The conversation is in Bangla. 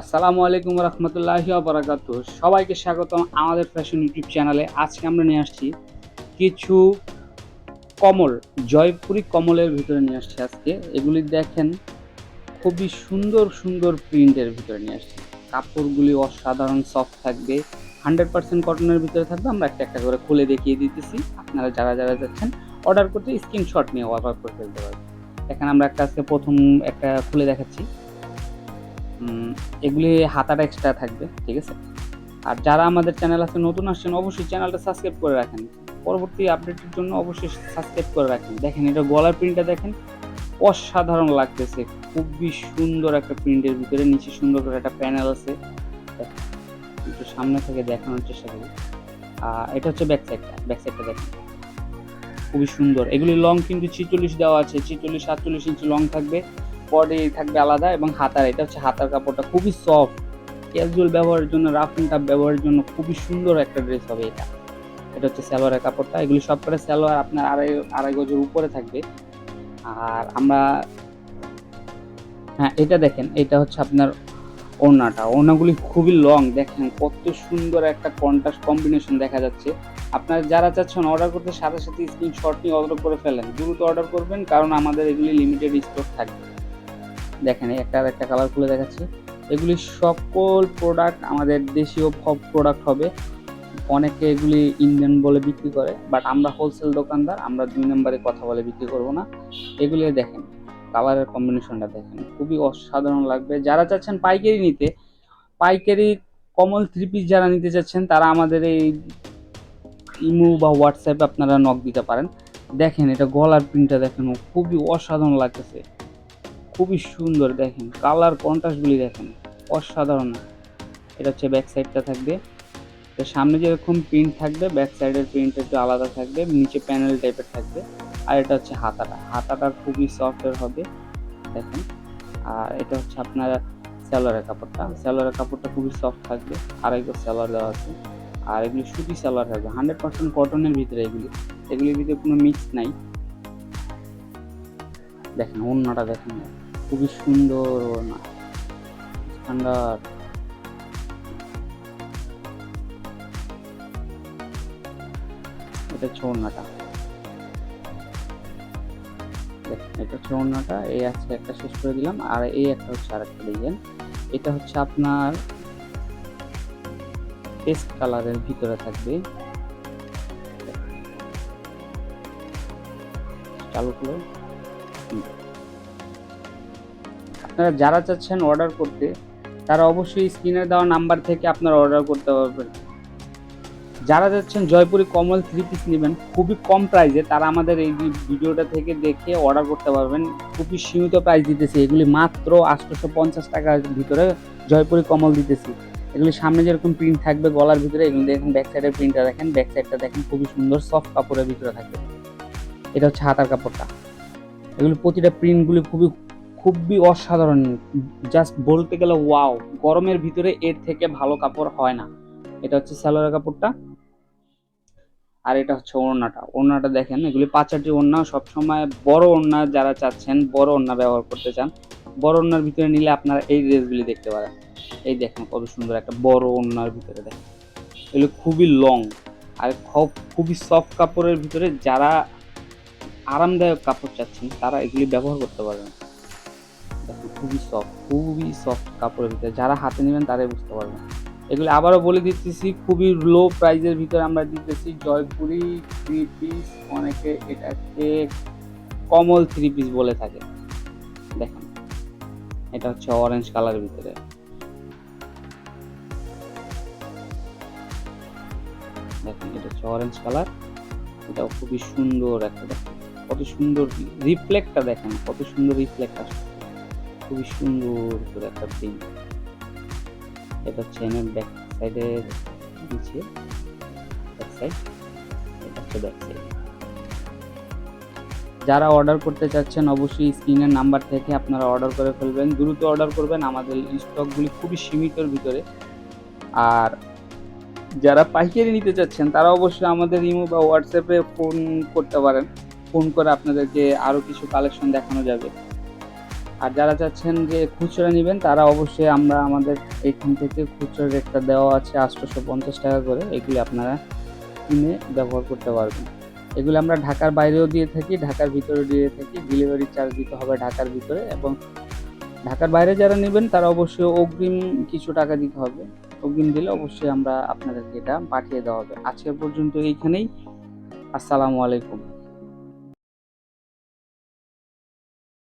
আসসালামু আলাইকুম রহমতুল্লাহি বারাকাত সবাইকে স্বাগতম আমাদের ফ্যাশন ইউটিউব চ্যানেলে আজকে আমরা নিয়ে আসছি কিছু কমল, জয়পুরি কমলের ভিতরে নিয়ে আসছি আজকে। এগুলি দেখেন, খুবই সুন্দর সুন্দর প্রিন্টের ভিতরে নিয়ে আসছি। কাপড়গুলি অসাধারণ সফট থাকবে। হান্ড্রেড পার্সেন্ট কটনের ভিতরে থাকবে। আমরা একটা একটা করে খুলে দেখিয়ে দিতেছি। আপনারা যারা যারা যাচ্ছেন অর্ডার করতে স্ক্রিনশট নিয়ে অর্ডার করে ফেলতে পারবেন। এখানে আমরা একটা আজকে প্রথম একটা খুলে দেখাচ্ছি। এগুলি হাতাটা এক্সট্রা থাকবে, ঠিক আছে? আর যারা আমাদের চ্যানেল আছে, নতুন আসছেন, অবশ্যই চ্যানেলটা সাবস্ক্রাইব করে রাখেন। পরবর্তী আপডেটের জন্য অবশ্যই সাবস্ক্রাইব করে রাখেন। দেখেন, এটা গলার প্রিন্টটা দেখেন, অসাধারণ লাগতেছে। খুবই সুন্দর একটা প্রিন্টের ভিতরে, নিচে সুন্দর করে একটা প্যানেল আছে। একটু সামনে থেকে দেখানোর চেষ্টা করি। এটা হচ্ছে ব্যাক সাইডটা ব্যাক দেখেন। খুবই সুন্দর। এগুলি লং কিন্তু ছিচল্লিশ দেওয়া আছে, ছিচল্লিশ, সাতচল্লিশ ইঞ্চি লং থাকবে। বডি থাকবে আলাদা এবং হাতার, এটা হচ্ছে হাতার কাপড়টা খুবই সফট ক্যাজুয়াল ব্যবহারের জন্য রাফ অ্যান্ড টাফ ব্যবহারের জন্য খুবই সুন্দর একটা ড্রেস হবে এটা। এটা হচ্ছে সালোয়ারের কাপড়টা, এগুলি সব করে স্যালোয়ার আপনার আড়াই আড়াই গজের উপরে থাকবে। আর আমরা হ্যাঁ এটা দেখেন, এটা হচ্ছে আপনার ওড়নাটা। ওড়নাগুলি খুবই লং দেখেন কত সুন্দর একটা কন্ট্রাস্ট কম্বিনেশন দেখা যাচ্ছে। আপনার যারা চাচ্ছেন অর্ডার করতে, সাথে সাথে স্ক্রিনশট নিয়ে অর্ডার করে ফেলেন। দ্রুত অর্ডার করবেন, কারণ আমাদের এগুলি লিমিটেড স্টক থাকবে। দেখেন একটা আর একটা কালার খুলে দেখাচ্ছি। এগুলি সকল প্রোডাক্ট আমাদের দেশীয় প্রোডাক্ট হবে। অনেকে এগুলি ইন্ডিয়ান বলে বিক্রি করে বাট আমরা হোলসেল দোকানদার, আমরা দুই নম্বরে কথা বলে বিক্রি করব না। এগুলি দেখেন কালারের কম্বিনেশনটা দেখেন, খুবই অসাধারণ লাগবে। যারা চাচ্ছেন পাইকারি নিতে, পাইকারি কমল থ্রি পিস যারা নিতে চাচ্ছেন, তারা আমাদের এই ইমো বা হোয়াটসঅ্যাপে আপনারা নক দিতে পারেন। দেখেন, এটা গলার প্রিন্টটা দেখেন খুবই অসাধারণ লাগতেছে। খুবই সুন্দর দেখেন, কালার কন্ট্রাস্টগুলি দেখেন, অসাধারণ। এটা হচ্ছে ব্যাক সাইডটা থাকবে। তো সামনে যেরকম প্রিন্ট থাকবে ব্যাক সাইডের প্রিন্ট একটু আলাদা থাকবে, নিচে প্যানেল টাইপের থাকবে। আর এটা হচ্ছে হাতাটা হাতাটা খুবই সফটের হবে, দেখেন। আর এটা হচ্ছে আপনার স্যালোয়ারের কাপড়টা স্যালোয়ারের কাপড়টা খুবই সফট থাকবে, আড়াই গজ স্যালোয়ার দেওয়া আছে। আর এগুলি সুতি স্যালোয়ার থাকবে হান্ড্রেড পার্সেন্ট কটনের ভিতরে এগুলি। এগুলির ভিতরে কোনো মিক্স নাই। দেখেন অন্যটা দেখেন। খুবই সুন্দর ওড়না স্ট্যান্ডার্ড এটা দেখেন এটা ওড়নাটা এই আজকে একটা শেষ করে দিলাম, আর এই একটা হচ্ছে আরেকটা ডিজাইন এটা হচ্ছে আপনার পেস্ট কালারের ভিতরে থাকবে। চালু করো। আপনারা যারা চাচ্ছেন অর্ডার করতে, তারা অবশ্যই স্ক্রিনে দেওয়া নাম্বার থেকে আপনারা অর্ডার করতে পারবেন। যারা যাচ্ছেন জয়পুরি কমল থ্রি পিস নেবেন, খুবই কম প্রাইসে তারা আমাদের এই ভিডিওটা থেকে দেখে অর্ডার করতে পারবেন। খুবই সীমিত প্রাইস দিতেছি, এগুলি মাত্র আটশোশো পঞ্চাশ টাকার ভিতরে জয়পুরি কমল দিতেছি। এগুলি সামনে যেরকম প্রিন্ট থাকবে গলার ভিতরে, এগুলি দেখেন ব্যাক সাইডের প্রিন্টটা দেখেন ব্যাক সাইডটা দেখেন খুবই সুন্দর সফট কাপড়ের ভিতরে থাকবে এটা হচ্ছে হাতার কাপড়টা। এগুলি প্রতিটা প্রিন্টগুলি খুবই খুবই অসাধারণ। জাস্ট বলতে গেলে ওয়াও গরমের ভিতরে এর থেকে ভালো কাপড় হয় না। এটা হচ্ছে স্যালোয়ার কাপড়টা। আর এটা হচ্ছে ওড়নাটা। ওড়নাটা দেখেন, এগুলি পাঁচাটি ওড়না। সবসময় বড় ওড়না যারা চাচ্ছেন, বড় ওড়না ব্যবহার করতে চান, বড় ওড়নার ভিতরে নিলে আপনারা এই ড্রেসগুলি দেখতে পারেন। এই দেখেন কত সুন্দর একটা বড় ওড়নার ভিতরে দেখেন। এগুলো খুবই লং আর খুব- খুবই সফট কাপড়ের ভিতরে যারা আরামদায়ক কাপড় চাচ্ছেন, তারা এগুলি ব্যবহার করতে পারবেন। দেখেন খুবই সফট খুবই সফট কাপড়ের ভিতরে। যারা হাতে নেবেন তারাই বুঝতে পারবেন। এগুলো আবারও বলে দিতেছি, খুবই লো প্রাইজের ভিতরে আমরা দিতেছি জয়পুরি থ্রি পিস অনেকে এটাকে কমল থ্রি পিস বলে থাকে। দেখেন, এটা হচ্ছে অরেঞ্জ কালারের ভিতরে। দেখেন, এটা হচ্ছে অরেঞ্জ কালার এটাও খুবই সুন্দর একটা দেখেন। কত সুন্দর রিফ্লেক্টটা দেখেন, কত সুন্দর রিফ্লেক্ট আসছে খুবই সুন্দর করে একটা প্রিন্ট এটা হচ্ছে ব্যাক সাইডের নিচে ব্যাক সাইড এটা হচ্ছে ব্যাক সাইড যারা অর্ডার করতে চাচ্ছেন, অবশ্যই স্ক্রিনের নাম্বার থেকে আপনারা অর্ডার করে ফেলবেন। দ্রুত অর্ডার করবেন, আমাদের স্টকগুলি খুবই সীমিতর ভিতরে। আর যারা পাইকারি নিতে চাচ্ছেন, তারা অবশ্যই আমাদের ইমো বা হোয়াটসঅ্যাপে ফোন করতে পারেন। ফোন করে আপনাদেরকে আরও কিছু কালেকশন দেখানো যাবে। আর যারা চাচ্ছেন যে খুচরা নেবেন, তারা অবশ্যই আমরা আমাদের এখান থেকে খুচরা রেটটা দেওয়া আছে আটশোশো পঞ্চাশ টাকা করে। এগুলি আপনারা কিনে ব্যবহার করতে পারবেন। এগুলো আমরা ঢাকার বাইরেও দিয়ে থাকি, ঢাকার ভিতরেও দিয়ে থাকি। ডেলিভারি চার্জ দিতে হবে ঢাকার ভিতরে এবং ঢাকার বাইরে যারা নেবেন, তারা অবশ্যই অগ্রিম কিছু টাকা দিতে হবে। অগ্রিম দিলে অবশ্যই আমরা আপনাদেরকে এটা পাঠিয়ে দেওয়া হবে। আজকে পর্যন্ত এইখানেই। আসসালামু আলাইকুম।